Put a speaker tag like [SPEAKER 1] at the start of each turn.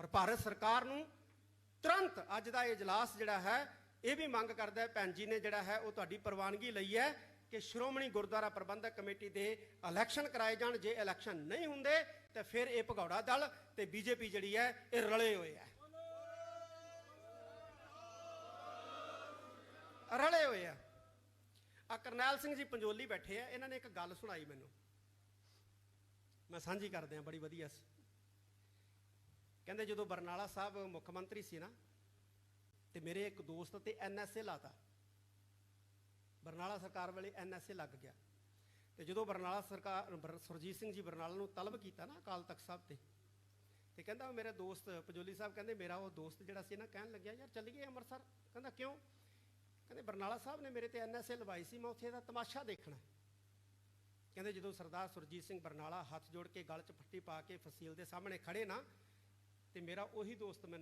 [SPEAKER 1] ਔਰ ਭਾਰਤ ਸਰਕਾਰ ਨੂੰ ਤੁਰੰਤ ਅੱਜ ਦਾ ਇਹ ਇਜਲਾਸ ਜਿਹੜਾ ਹੈ, ਇਹ ਵੀ ਮੰਗ ਕਰਦਾ ਹੈ, ਭੈਣ ਜੀ ਨੇ ਜਿਹੜਾ ਹੈ, ਉਹ ਤੁਹਾਡੀ ਪ੍ਰਵਾਨਗੀ ਲਈ ਹੈ ਕਿ ਸ਼੍ਰੋਮਣੀ ਗੁਰਦੁਆਰਾ ਪ੍ਰਬੰਧਕ ਕਮੇਟੀ ਦੇ ਇਲੈਕਸ਼ਨ ਕਰਾਏ ਜਾਣ। ਜੇ ਇਲੈਕਸ਼ਨ ਨਹੀਂ ਹੁੰਦੇ, ਤਾਂ ਫਿਰ ਇਹ ਭਗੌੜਾ ਦਲ ਤੇ ਬੀਜੇਪੀ ਜਿਹੜੀ ਹੈ, ਇਹ ਰਲੇ ਹੋਏ ਹੈ। ਰਲੇ ਹੋਏ ਆ ਆ ਕਰਨੈਲ ਸਿੰਘ ਜੀ ਪੰਜੋਲੀ ਬੈਠੇ ਆ, ਇਹਨਾਂ ਨੇ ਇੱਕ ਗੱਲ ਸੁਣਾਈ ਮੈਨੂੰ। ਮੈਂ ਸਾਂਝੀ ਕਰਦੇ ਆ ਬੜੀ ਵਧੀਆ ਸੀ। ਕਹਿੰਦੇ ਜਦੋਂ ਬਰਨਾਲਾ ਸਾਹਿਬ ਮੁੱਖ ਮੰਤਰੀ ਸੀ ਨਾ, ਤੇ ਮੇਰੇ ਇੱਕ ਦੋਸਤ ਤੇ ਐਨਐਸਏ ਲਾਤਾ। ਬਰਨਾਲਾ ਸਰਕਾਰ ਵੇਲੇ ਐਨਐਸਏ ਲੱਗ ਗਿਆ। ਤੇ ਜਦੋਂ ਬਰਨਾਲਾ ਸਰਕਾਰ, ਬਰ- ਸੁਰਜੀਤ ਸਿੰਘ ਜੀ ਬਰਨਾਲਾ ਨੂੰ ਤਲਬ ਕੀਤਾ ਨਾ ਅਕਾਲ ਤਖਤ ਸਾਹਿਬ ਤੇ ਤੇ ਕਹਿੰਦਾ ਮੇਰਾ ਦੋਸਤ ਪਜੋਲੀ ਸਾਹਿਬ ਕਹਿੰਦੇ ਮੇਰਾ ਉਹ ਦੋਸਤ ਜਿਹੜਾ ਸੀ ਨਾ ਕਹਿਣ ਲੱਗਿਆ, ਯਾਰ ਚੱਲੀਏ ਅੰਮ੍ਰਿਤਸਰ। ਕਹਿੰਦਾ, ਕਿਉਂ? ਕਹਿੰਦੇ, ਬਰਨਾਲਾ ਸਾਹਿਬ ਨੇ ਮੇਰੇ ਤੇ ਐਨਐਸਏ ਲਵਾਈ ਸੀ, ਮੈਂ ਉੱਥੇ ਦਾ ਤਮਾਸ਼ਾ ਦੇਖਣਾ ਕਹਿੰਦੇ ਜਦੋਂ ਸਰਦਾਰ ਸੁਰਜੀਤ ਸਿੰਘ ਬਰਨਾਲਾ ਹੱਥ ਜੋੜ ਕੇ ਗਲ 'ਚ ਫੱਟੀ ਪਾ ਕੇ ਫਸੀਲ ਦੇ ਸਾਹਮਣੇ ਖੜੇ ਨਾ ਤੇ ਮੇਰਾ ਉਹੀ ਦੋਸਤ ਮੈਨੂੰ